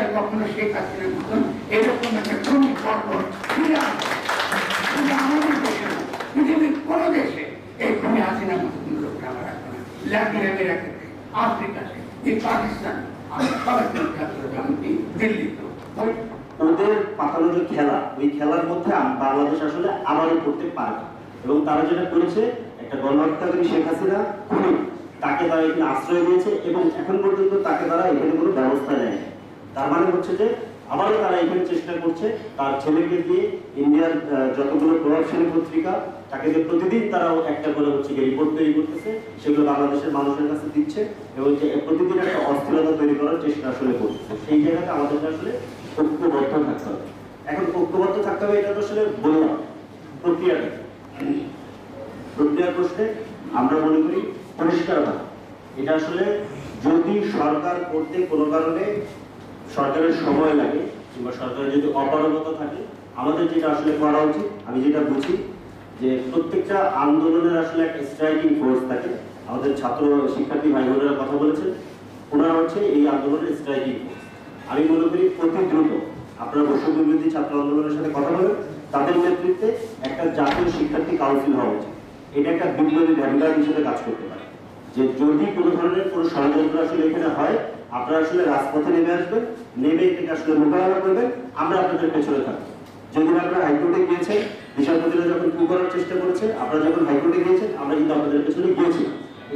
আর কখনো শেখ হাসিনার মতন এরকম একটা খুবই পর্বত ফিরে আসবে আমাদের দেশে না, পৃথিবীর কোনো দেশে এই খুবই হাসিনার মতন লোকটা আমরা রাখব না। ল্যাটিন আমেরিকাতে আফ্রিকাতে এই পাকিস্তান ওদের পাতানো খেলা, ওই খেলার মধ্যে বাংলাদেশ আসলে আমারও করতে পারে না। এবং তারা যেটা করেছে, একটা গণহত্যাকারী শেখ হাসিনা তাকে তারা এখানে আশ্রয় দিয়েছে এবং এখন পর্যন্ত তাকে তারা এখানে কোনো ব্যবস্থা নেয়নি। তার মানে হচ্ছে যে আবারও তারা এখানে চেষ্টা করছে তার ছেলেকে দিয়ে ইন্ডিয়ার যতগুলো প্রভাবশালী পত্রিকা, তাকে দিয়ে প্রতিদিন তারাও একটা করে হচ্ছে গিয়ে রিপোর্ট তৈরি করতেছে, সেগুলো বাংলাদেশের মানুষের কাছে দিচ্ছে এবং যে প্রতিদিন একটা অস্থিরতা তৈরি করার চেষ্টা আসলে করতেছে। সেই জায়গাতে আমাদেরকে আসলে ঐক্যবদ্ধ থাকতে হবে। এখন ঐক্যবদ্ধ থাকতে হবে এটা তো আসলে বললাম প্রক্রিয়াটা প্রক্রিয়া প্রশ্নে আমরা মনে করি পরিষ্কারতা এটা আসলে যদি সরকার করতে কোনো কারণে সরকারের সময় লাগে কিংবা সরকারের যদি অপারগতা থাকে, আমাদের যেটা আসলে করা উচিত, আমি যেটা বুঝি, যে প্রত্যেকটা আন্দোলনের আসলে একটা স্ট্রাইকিং ফোর্স থাকে। আমাদের ছাত্র শিক্ষার্থী ভাই বোনেরা কথা বলেছেন, ওনারা হচ্ছে এই আন্দোলনের স্ট্রাইকিং ফোর্স। আমি মনে করি প্রতি দ্রুত আপনারা বৈষম্য বিরোধী ছাত্র আন্দোলনের সাথে কথা বলেন, তাদের নেতৃত্বে একটা জাতীয় শিক্ষার্থী কাউন্সিল হওয়া উচিত। এটা একটা বিপ্লবী ভ্যানগার্ড হিসেবে কাজ করতে পারে। যে যদি কোনো ধরনের কোনো ষড়যন্ত্র আসলে এখানে হয়, আপনারা আসলে রাজপথে নেমে আসবেন, নেমে এটাকে আসলে মোকাবেলা করবেন, আমরা আপনাদের পেছনে থাকব। যেদিন আপনারা হাইকোর্টে গিয়েছেন বিচারপতিরা যখন কু করার চেষ্টা করেছে আপনারা যখন হাইকোর্টে গিয়েছেন, আমরা কিন্তু আপনাদের পেছনে গিয়েছি।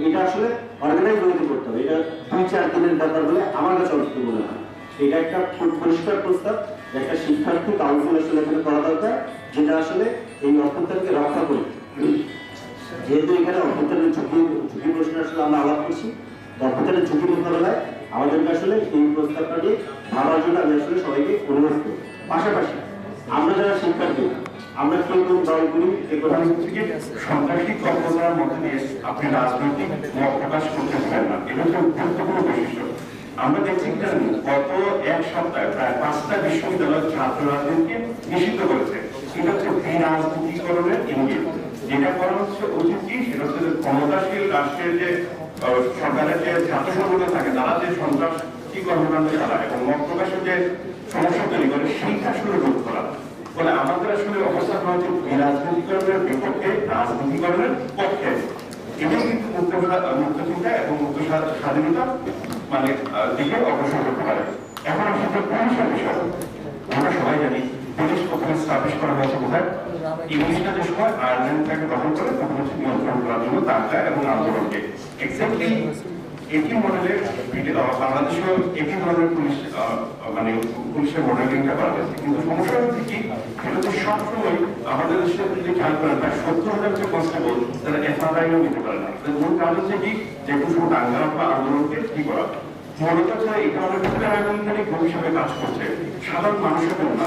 এটা আসলে অর্গানাইজ হতে করতে হবে। এটা দুই চার দিনের ব্যাপার বলে আমার কাছে অন্তত মনে হয়। এটা একটা খুব পরিষ্কার প্রস্তাব একটা শিক্ষার্থী কাউন্সিল আসলে এখানে করা দরকার, যেটা আসলে এই অভ্যুত্থানকে রক্ষা করে। যেহেতু এখানে অভ্যুত্থানের ঝুঁকি ঝুঁকি প্রশ্নে আসলে আমরা আলাপ করছি। তো অভ্যুত্থানের ঝুঁকি মোকাবেলায় আমাদেরকে আসলে এই প্রস্তাবটা নিয়ে ভাবার জন্য আমি আসলে সবাইকে অনুরোধ করি। পাশাপাশি আমরা যারা শিক্ষার্থী, আমরা কেউ কেউ দল করি? এ থেকে সন্ত্রাসী কল্পনার মধ্যে দিয়ে আপনি রাজনৈতিক মত প্রকাশ করতে পারেন না। এটা হচ্ছে গুরুত্বপূর্ণ বৈশিষ্ট্য। আমরা দেখছি গত এক সপ্তাহে প্রায় পাঁচটা বিশ্ববিদ্যালয়ের ছাত্র রাজনীতিকে নিষিদ্ধ করেছে। এটা হচ্ছে বিরাজনীতিকরণের ইঙ্গিত। যেটা হচ্ছে উচিত কি সেটা হচ্ছে ক্ষমতাশীল রাষ্ট্রের যে সরকারের যে ছাত্র সংগঠন থাকে, তারা যে সন্ত্রাসী কর্মকাণ্ড চালায় এবং মত প্রকাশের যে সমস্যা তৈরি করে, সেইটা আসলে রোধ করা। বলে আমাদের আসলে অবস্থা করা উচিত এই রাজনীতিকরণের বিপক্ষে, রাজনীতিকরণের পক্ষে। এটাই কিন্তু মুক্ত মুক্ত চিন্তা এবং মুক্ত স্বাধীনতা মানে দিকে অগ্রসর করতে পারে। এখন আসলে পুলিশের বিষয় আমরা সবাই জানি পুলিশ প্রথমে করা হয়েছে কোথায়? যে সময় আয়ারল্যান্ডটাকে দখল করে, তখন হচ্ছে নিয়ন্ত্রণ করার জন্য তাকে এবং আন্দোলনকে। এক্স্যাক্টলি মডেলের বাংলাদেশেও পুলিশ মানে পুলিশের মডেলিংটা কিন্তু সমস্যা হচ্ছে কি হচ্ছে সবসময় আমাদের খেয়াল করেন, প্রায় সত্তর হাজার যে কনস্টেবল তারা নিতে পারে না। মূল কাজ হচ্ছে কি, যে কোনো বা আন্দোলনকে কি করা। মূলত এই আন্দোলনকারী গ্রুপ হিসেবে কাজ করছে। সাধারণ মানুষের জন্য না।